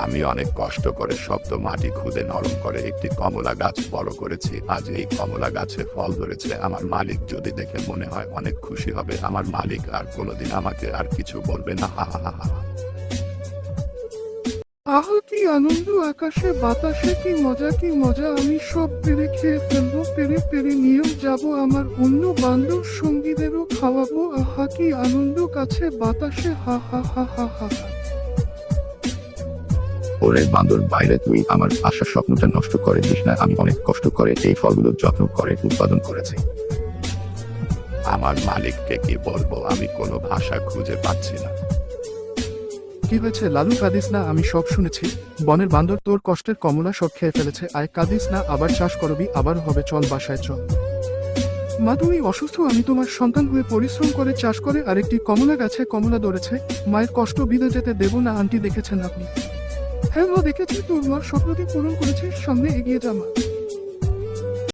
আমি অনেক কষ্ট করে শব্দ মাটি খুদে নরম করে একটি কমলা গাছ বড় করেছি। আজ এই কমলা গাছে ফল ধরেছে। আমার মালিক যদি দেখে মনে হয় অনেক খুশি হবে, আমার মালিক আর কোনোদিন আমাকে আর কিছু বলবে না। হা হা হা আহা, কি আনন্দ! আকাশে বাতাসে কি মজা কি মজা! আমি সব পেরে খেয়ে ফেলব, পেরে পেরে নিয়েও যাব। আমার অন্য বান্ধব সঙ্গীদেরও খাওয়াবো। আহা, কি আনন্দ! কাছে বাতাসে হা হা হা হা হা। ওরে বান্দর, বাইরে তুই আমার আশা স্বপ্নটা নষ্ট করে দিস না। আমি অনেক কষ্ট করে এই ফলগুলো যত্ন করে উৎপাদন করেছি। আমার মালিককে কি বলব? আমি কোনো ভাষা খুঁজে পাচ্ছি না। কি হয়েছে লালু? কাঁদিস না, আমি সব শুনেছি। বনের বান্দর তোর কষ্টের কমলা সব খেয়ে ফেলেছে। আয়, কাঁদিস না, আবার চাষ করবি, আবার হবে, চল বাসায় চল মা, তুমি অসুস্থ? আমি তোমার সন্তান হয়ে পরিশ্রম করে চাষ করে আরেকটি কমলা গাছে কমলা ধরেছে। মায়ের কষ্ট বিদে যেতে দেব না, আন্টি দেখেছেন আপনি। হ্যাঁ দেখেছি তোর মার স্বপ্নকে পূরণ করেছে সামনে এগিয়ে যা মা